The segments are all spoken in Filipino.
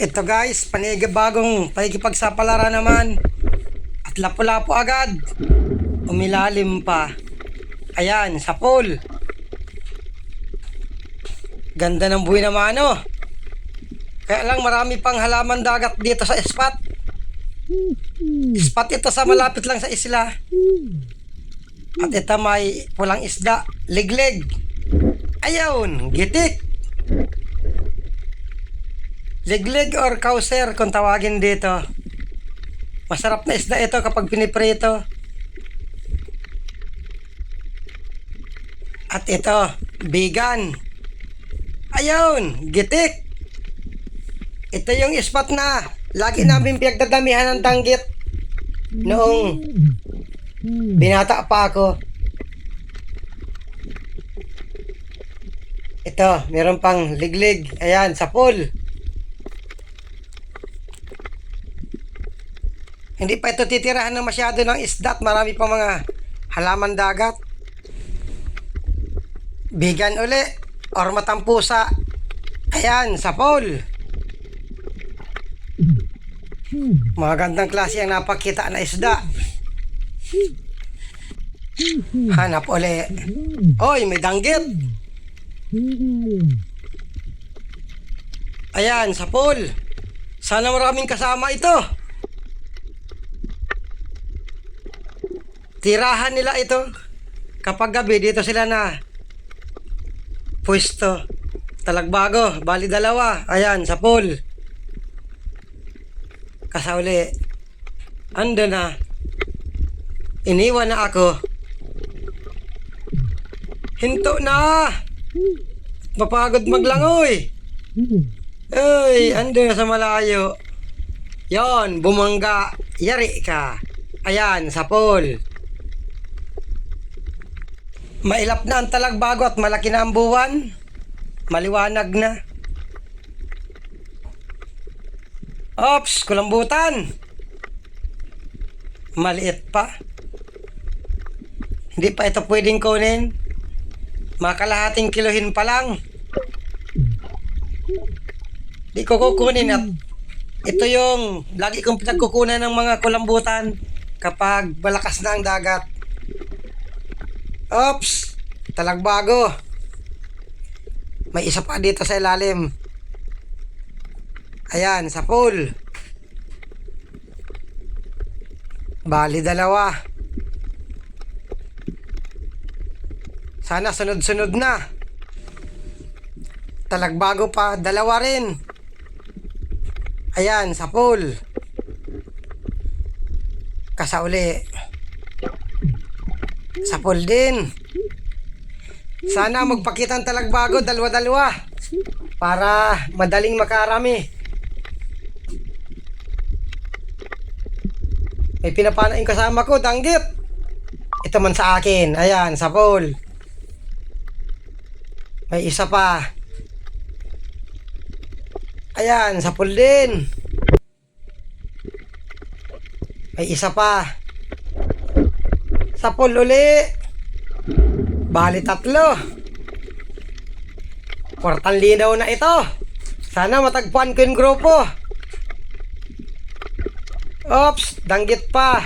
Ito guys, panigabagong pakikipagsapalaran naman. At lapo-lapo agad. Umilalim pa. Ayan, sa pool. Ganda ng buhay naman oh. Kaya lang marami pang halaman dagat dito sa spot. Spot ito sa malapit lang sa isla. At ito may pulang isda, liglig. Ayun, gitik. Liglig or kauser kung tawagin dito. Masarap na isda ito kapag piniprito. At ito, vegan. Ayun, gitik. Ito yung spot na lagi namin pinagdadamihan ng tanggit noong binata pa ako. Ito, meron pang liglig. Ayan, sa pool. Hindi pa ito titirahan ng masyado ng isda at marami pa mga halaman dagat. Bigan uli or matampusa. Ayan, sa pool. Magandang klase ang napakita na isda. Hanap uli. Oy, may danggit. Ayan, sa pool. Sana maraming kasama ito. Tirahan nila ito. Kapag gabi, dito sila na pwesto. Talagbago, bali dalawa. Ayan, sa pool. Kasauli. Ando na. Iniwan na ako. Hinto na! Mapagod maglangoy. Ay, ando na sa malayo. Yon, bumangga. Yari ka. Ayan, sa pool. Mailap na ang talagbago at malaki na ang buwan. Maliwanag na. Ops, kulambutan. Maliit pa. Hindi pa ito pwedeng kunin. Makalahating kilohin pa lang. Di ko kukunin at ito yung lagi kong pinagkukunan ng mga kulambutan kapag malakas na ang dagat. Ops! Talagbago. May isa pa dito sa ilalim. Ayan, sa pool. Bali dalawa. Sana sunod-sunod na. Talagbago pa, dalawa rin. Ayan, sa pool. Kasauli. Sa pool din. Sana magpakita ang talagbago, dalawa-dalawa. Para madaling makarami. May pinapana yung kasama ko, danggit. Ito man sa akin. Ayan, sa pool. May isa pa. Ayan, sa pool din. May isa pa. Sa pool uli. Bali tatlo. Kwartang linaw na ito. Sana matagpuan ko yung grupo. Ops, danggit pa.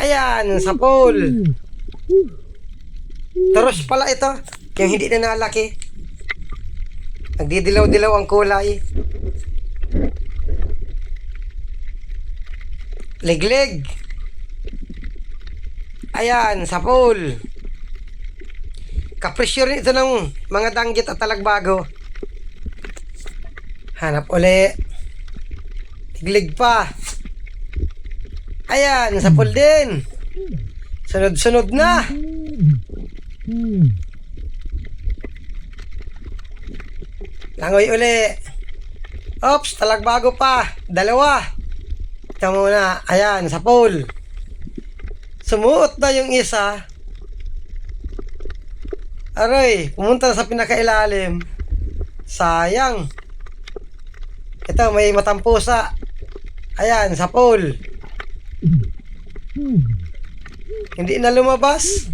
Ayan, sa pool. Taros pala ito. Yung hindi na nalaki. Nagdidilaw-dilaw ang kulay. Liglig. Ayan, sa pool. Kapresyo rin ito ng mga danggit at talagbago. Hanap uli. Liglig pa. Ayan, sa pool din. Sunod-sunod na. Langoy uli. Ops, talagbago pa. Dalawa. Ito muna. Ayan, sa pool. Sumuot na yung isa. Aray, pumunta na sa pinakailalim. Sayang. Ito, may matampusa. Ayan, sa pool. Hindi na lumabas.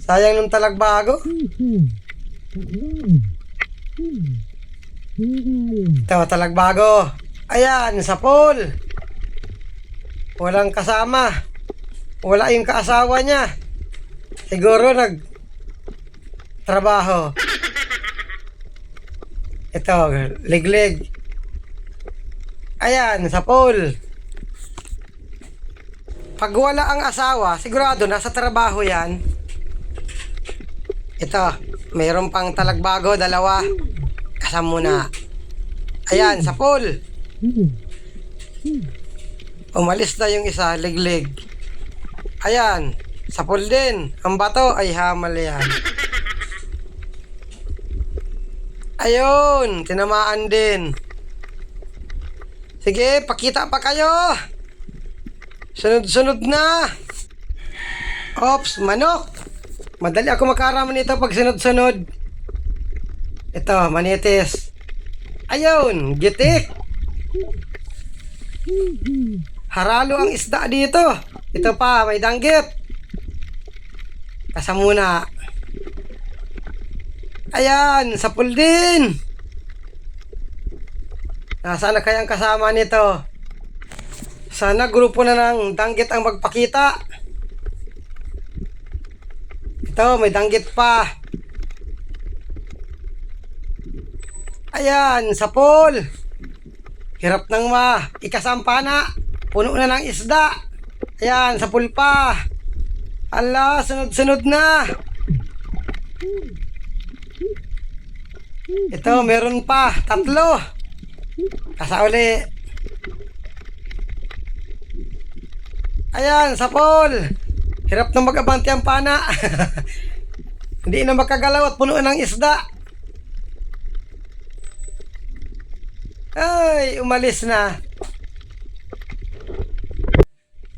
Sayang nung talagbago. Ito, talagbago. Ayan, sa pool. Walang kasama. Wala yung kaasawa niya. Siguro nag trabaho. Ito, liglig. Ayan, sa pool. Pag wala ang asawa, sigurado nasa trabaho yan. Ito, mayroon pang talagbago, dalawa. Kasama muna. Ayan, sa pool. Umalis na yung isa, liglig. Ayan, sa pool din. Ang bato ay hamal yan. Ayun, tinamaan din. Sige, pakita pa kayo. Sunod-sunod na. Ops, manok. Madali ako makaraman nito pag sunod-sunod. Ito, manitis. Ayun, gitik. Haralo ang isda dito. Ito pa, may danggit. Kasa muna. Ayan, sa pool din. Nasaan na kayang kasama nito? Sana grupo na ng danggit ang magpakita. Ito, may danggit pa. Ayan, sa pool. Hirap nang ma. Ikasampa na. Puno na ng isda. Ayan, sa pool pa. Ala, sunod-sunod na. Ito, meron pa. Tatlo. Kasa uli. Ayan, sa pool. Hirap na mag-abante ang pana. Hindi na makagalaw at puno ng isda. Ay, umalis na.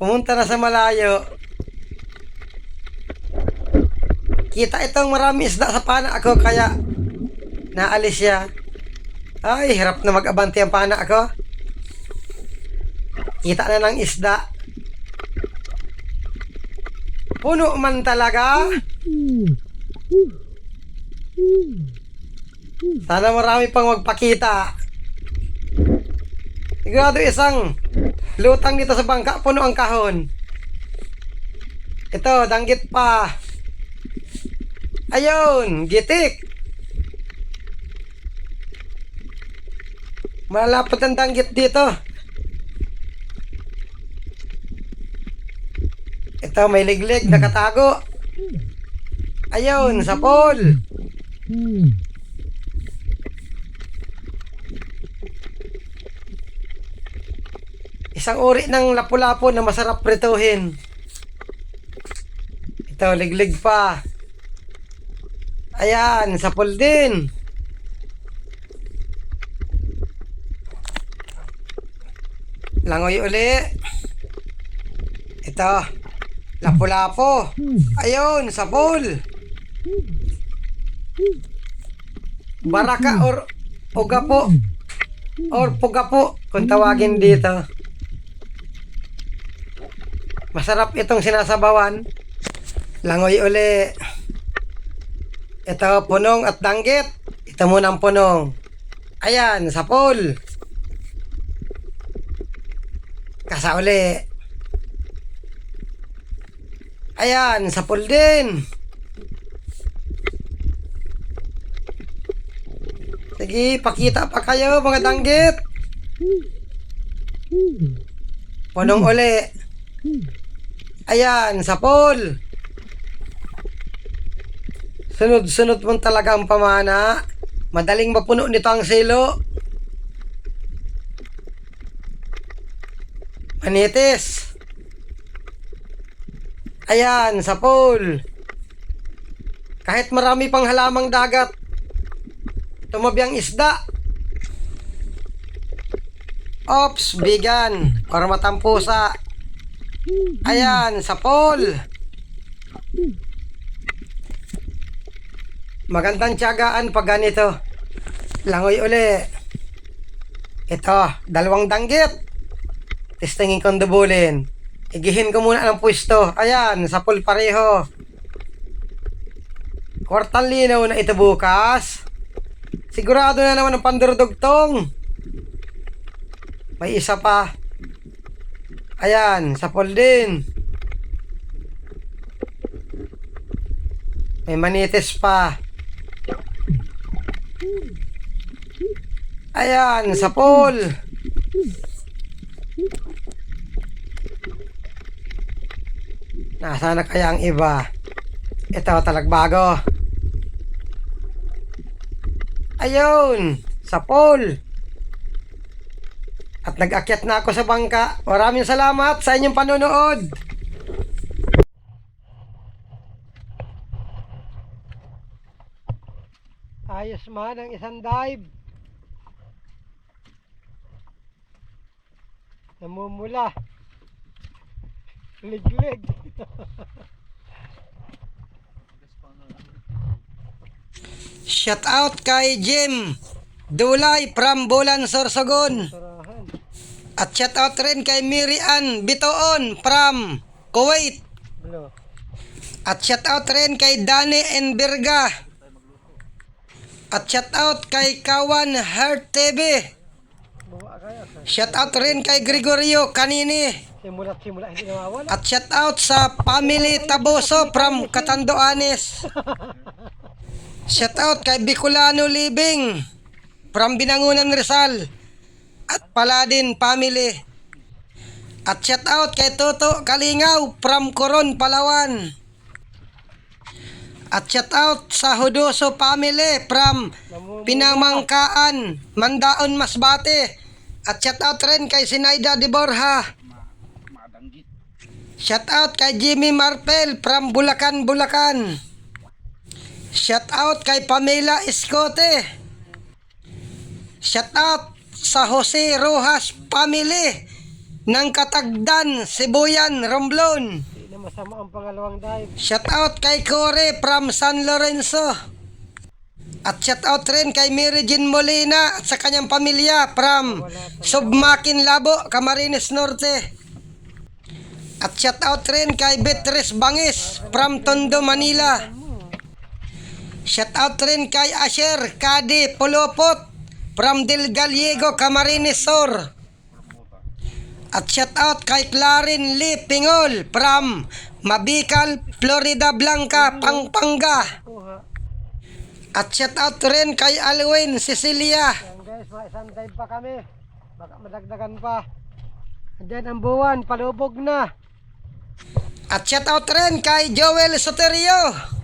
Pumunta na sa malayo. Kita itong marami isda sa pana ako kaya naalis siya. Ay, hirap na mag-abante ang pana ako. Kita na ng isda. Puno man talaga. Sana marami pang magpakita. Sigurado isang lutang dito sa bangka, puno ang kahon. Ito, danggit pa. Ayun, gitik. Malapot ang danggit dito. Ito, may liglig, nakatago. Ayun, sa pool. Isang uri ng lapu-lapu na masarap prituhin. Ito, liglig pa. Ayan, sa pool din. Langoy uli. Ito, lapu-lapo. Ayun, sa pool. Baraka or Ogapo or Pugapo kung tawagin dito. Masarap itong sinasabawan. Langoy uli. Ito, punong at danggit. Ito muna ang punong. Ayan, sa pool. Kasa uli. Ayan, sa pool din. Sige, pakita pa kayo mga danggit. Punong uli. Ayan, sa pool. Sunod-sunod mo talaga ang pamana. Madaling mapuno nito ang silo. Manitis. Ayan, sa pool. Kahit marami pang halamang dagat, tumabi ang isda. Ops, bigan, or matampusa. Ayan, sa pool. Magandang tiyagaan pag ganito. Langoy uli. Ito, dalawang danggit. Testingin kong dubulin. Igihin ko muna ng pwesto. Ayan, sa pool pareho. Kwartang linaw na ito bukas. Sigurado na naman ang pandurudugtong. May isa pa. Ayan, sa pool din. May manitis pa. Ayan, sa pool. Nasaan na kaya ang iba? Ito, talagbago. Ayun, sa pool. At nag-akyat na ako sa bangka. Maraming salamat sa inyong panonood. Ayos man ang isang dive. Namumula. Lig-lig. Shout out kay Jim Dulay from Bulan Sorsogon. At shout out rin kay Mirian Bitoon from Kuwait. At shout out rin kay Dani Enberga. At shout out kay Kawan Heart TV. Shout out rin kay Gregorio Kanini. Simula't simula, hindi nawawala. At shout out sa family Taboso from Catanduanes. Shout out kay Bicolano Living from Binangunan Rizal. At Paladin family. At shout out kay Toto Kalingaw from Coron, Palawan. At shout out sa Hudoso family from Pinamangkaan, Mandaon Masbate. At shout out rin kay Sinaida de Borja. Shout out kay Jimmy Marpel from Bulacan, Bulacan. Shout out kay Pamela Escote. Shout out sa Jose Rojas family ng Katagdan, Sibuyan, Romblon. Hindi na masama ang pangalawang dive. Shout out kay Corey from San Lorenzo. At shout out rin kay Mary Jean Molina at sa kanyang pamilya from Submakin Labo, Camarines Norte. At shout out rin kay Beatrice Bangis from Tondo, Manila. Shout out rin kay Asher Kadi Pulopot from Del Gallego, Camarines Sur. At shout out kay Clarin Lee Pingol from Mabikal, Florida Blanca, Pampanga. At shout out rin kay Alwin Cecilia. Yan guys, mga isang dive pa kami. Baka madagdagan pa. And then ang buwan, palubog na. At shout out rin kay Joel Soterio.